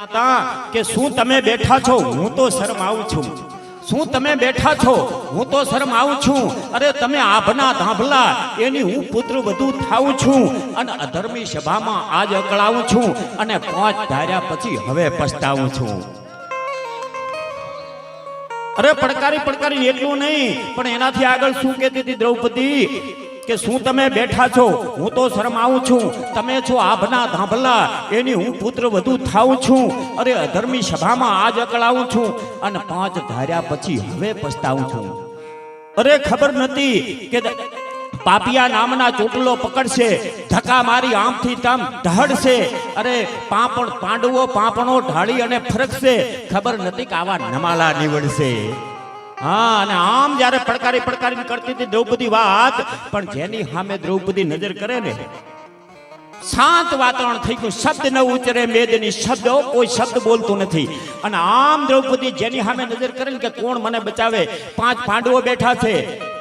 હતા કે શું તમે બેઠા છો? હું તો શરમાવું છું. શું તમે બેઠા છો? હું તો શરમાવું છું. અરે તમે આભના ધાંભલા, એની હું પુત્ર બધું થાઉં છું. અને અધર્મી સભામાં આજ અકળાવું છું અને પાંચ ધાર્યા પછી હવે પછતાવું છું. અરે પડકારી પડકારી એટલું નહીં, પણ એનાથી આગળ શું કહેતી હતી દ્રૌપદી? કે શું તમે બેઠા છો? હું તો શરમાવું છું. તમે છો આભના ધાંભલા. એની હું પુત્ર વધુ થાઉં છું. અરે અધર્મી સભામાં આજ અકળાવું છું અને પાંચ ધાર્યા પછી હવે પસ્તાવું છું. અરે ખબર નથી કે પાપિયા નામના ચોટલો પકડશે. ધક્કા મારી આમથી તમ ઢહડશે અરે પાપણ પાંડવો પાપણો ઢાળી અને ફરકશે. ખબર નથી કે આવા નમાલા નીવડશે. હા, અને આમ જ્યારે પડકારી પડકારી કરતી હતી દ્રૌપદી વાત, પણ જેની સામે દ્રૌપદી નજર કરે ને, શાંત વાતાવરણ થઈ ગયું. શબ્દ ન ઉચ્ચરે, મેદની શબ્દ કોઈ શબ્દ બોલતું નથી. અને આમ દ્રૌપદી જેની સામે નજર કરે કે કોણ મને બચાવે? પાંચ પાંડવો બેઠા છે,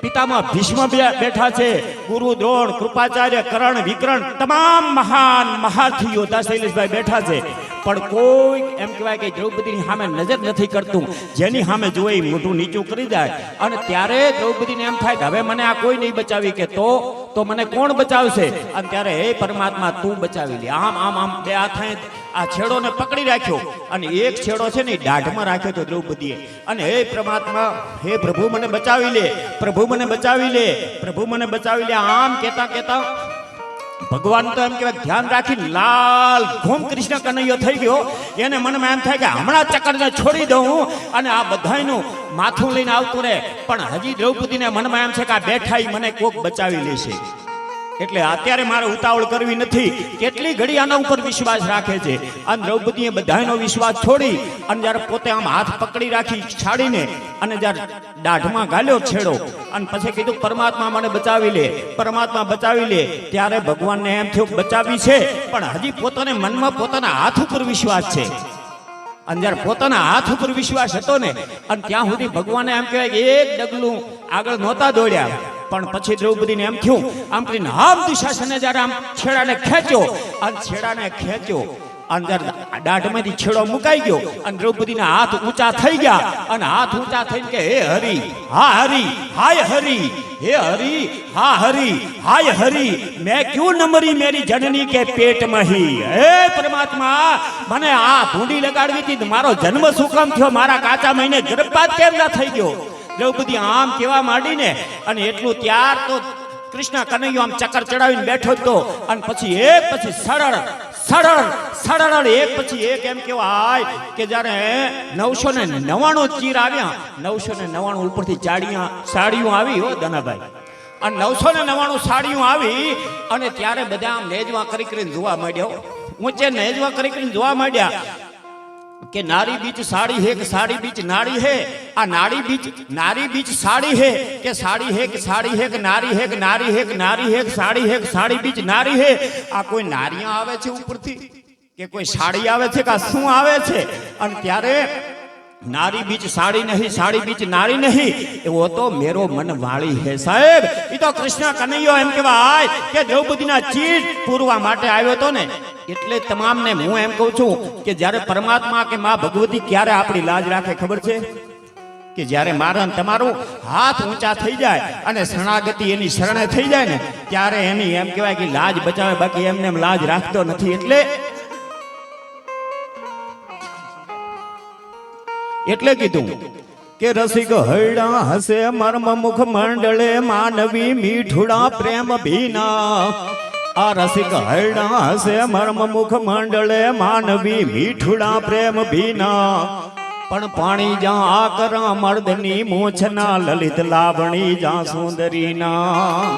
પિતામાં ભીષ્મ બેઠા છે, ગુરુ દ્રોણ, કૃપાચાર્ય, કરણ, વિકરણ, તમામ મહાન મહારથી યોદ્ધા શૈલેષભાઈ બેઠા છે. પણ કોઈ એમ કહેવાય કે દ્રૌપદીની સામે નજર નથી કરતું. જેની સામે જોઈ એ મોઢું નીચું કરી જાય. અને ત્યારે દ્રૌપદીને એમ થાય કે હવે મને આ કોઈ નહીં બચાવી કે તો? તો મને કોણ બચાવશે? અને ત્યારે હે પરમાત્મા, તું બચાવી લે. આમ આમ આમ બે હાથે આ છેડોને પકડી રાખ્યો. અને એક છેડો છે ને દાઢમાં રાખ્યો તો દ્રૌપદીએ. અને હે પરમાત્મા, હે પ્રભુ, મને બચાવી લે. પ્રભુ, મને બચાવી લે. પ્રભુ, મને બચાવી લે. આમ કહેતા કહેતા ભગવાન તો એમ કહેવાય, ધ્યાન રાખી લાલ ઘૂમ કૃષ્ણ કનૈયો થઈ ગયો. એને મનમાં એમ થાય કે હમણાં ચક્કરને છોડી દઉં અને આ બધાનું માથું લઈને આવતું રહે. પણ હજી દ્રૌપદીને મનમાં એમ છે કે આ બેઠાઈ મને કોક બચાવી લેશે. એટલે અત્યારે મારે ઉતાવળ કરવી નથી. કેટલી ઘડી આના ઉપર વિશ્વાસ રાખે છે? અને દ્રૌપદીએ બધાનો વિશ્વાસ છોડી અને જ્યારે પોતે આમ હાથ પકડી રાખી છાડીને અને જ્યારે દાઢમાં ગાલ્યો છેડો અને પછી કીધું, પરમાત્મા મને બચાવી લે, પરમાત્મા બચાવી લે. ત્યારે ભગવાનને એમ થયું, બચાવી છે, પણ હજી પોતાને મનમાં પોતાના હાથ ઉપર વિશ્વાસ છે. અને જ્યારે પોતાના હાથ ઉપર વિશ્વાસ હતો ને, અને ત્યાં સુધી ભગવાને એમ કહેવાય કે એક ડગલું આગળ નહોતા દોડ્યા. પણ પછી દ્રૌપદીને એમ થયું, આમ કરીને હામ દુશાસને જ્યારે આમ છેડાને ખેંચ્યો અને છેડાને ખેંચ્યો અંદર દાઢમાંથી છેડો મુકાઈ ગયો, અને દ્રૌપદીના હાથ ઊંચા થઈ ગયા, અને હાથ ઊંચા થઈને કે, હે હરી, હા હરી, હાય હરી, હે હરી, હા હરી, હાય હરી, મેં ક્યું નમરી મેરી જનની કે પેટ મહી હે પરમાત્મા, મને આ ભૂંડી લગાડવી હતી, મારો જન્મ શું થયો? મારા કાચા મહિને ગર્ભપાત કેમ ના થઈ ગયો? દ્રૌપદી આમ કેવા માંડીને, અને એટલું ત્યાર તો કૃષ્ણ કનૈયો આમ ચક્કર ચડાવીને બેઠો હતો અને પછી એક, પછી સરળ સરળ સરળ એક, પછી એક એમ કહેવાય કે જ્યારે નવસો ને નવાણું ચીર આવ્યા નવસો ને નવાણું ઉપરથી ચાડિયા સાડીઓ આવી, હો દનાભાઈ. અને નવસો ને નવાણું સાડીઓ આવી, અને ત્યારે બધા આમ નેજવા કરી કરીને જોવા માંડ્યો ઊંચે નેજવા કરી કરીને જોવા માંડ્યા કે નારી બીચ સાડી હે કે સાડી બીચ નારી હે? આ નારી બીચ નારી બીચ સાડી હે કે સાડી હે કે સાડી હે કે નારી હે કે નારી હે કે નારી હે કે સાડી હે કે સાડી બીચ નારી હે? આ કોઈ નારિયા આવે છે ઉપરથી? કે કોઈ સાડી આવે છે કે આ શું આવે છે? અને ત્યારે નારી બીચ સાડી નહીં, સાડી બીચ નારી નહીં. એવો તો મેરો મન વાળી હે સાહેબ. એ તો કૃષ્ણ કનૈયો એમ કહેવાય કે દ્રૌપદીના ચીજ પૂરવા માટે આવ્યો તો ને. એટલે તમામને હું એમ કહું છું કે જ્યારે પરમાત્મા કે માં ભગવતી ક્યારે આપણી લાજ રાખે ખબર છે? કે જ્યારે મારા તમારું હાથ ઊંચા થઈ જાય અને શરણાગતિ એની શરણે થઈ જાય ને, ત્યારે એની એમ કહેવાય કે લાજ બચાવે, બાકી એમને એમ લાજ રાખતો નથી. એટલે એટલે કીધું કે રસિક હૈડા હસે મર્મ મુખ મંડળે માનવી મીઠુડા પ્રેમ ભીના. આ રસિક હૈડા હસે મર્મ મુખ મંડળે માનવી મીઠુડા પ્રેમ ભીના. પણ પાણી જ્યાં કરા મર્દની મોછના, લલિત લાવણી જ્યાં સુંદરીના.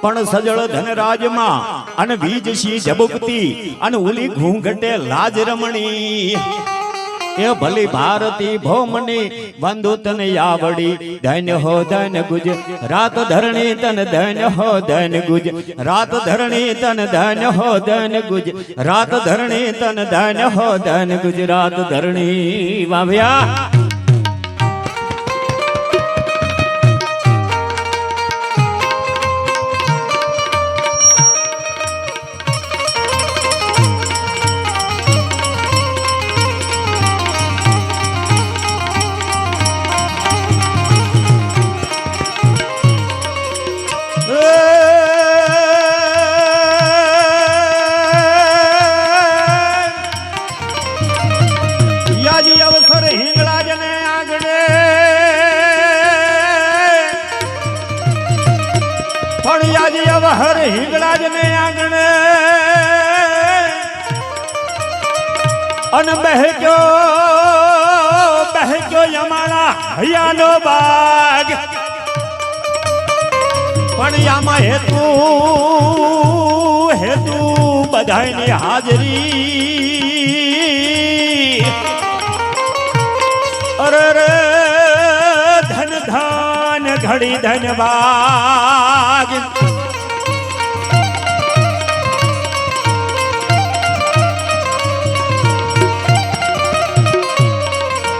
પણ સજળ ધનરાજમાં અને વીજ સી ઝબુકતી અને ઉલી ઘૂંઘટે લાજ રમણી. એ ભલી ભારતી ભૌમની બંધુ તને આવડી ધન હો ધન ગુજ, રાત ધરણી તન ધન હો ધન ગુજ, રાત ધરણી તન ધન હો ધન ગુજ, રાત ધરણી તન ધન હો ધન ગુજરાત ધરણી વાવ્યા. વહર હિંગળાજ ને આંગણે. અન બહેજો બહેજો યમાળા હૈયાનો બાગ. પણ યામાં હેતુ હેતુ બધાની હાજરી. અરે રે, ધન ધન ઘડી ધનવાદ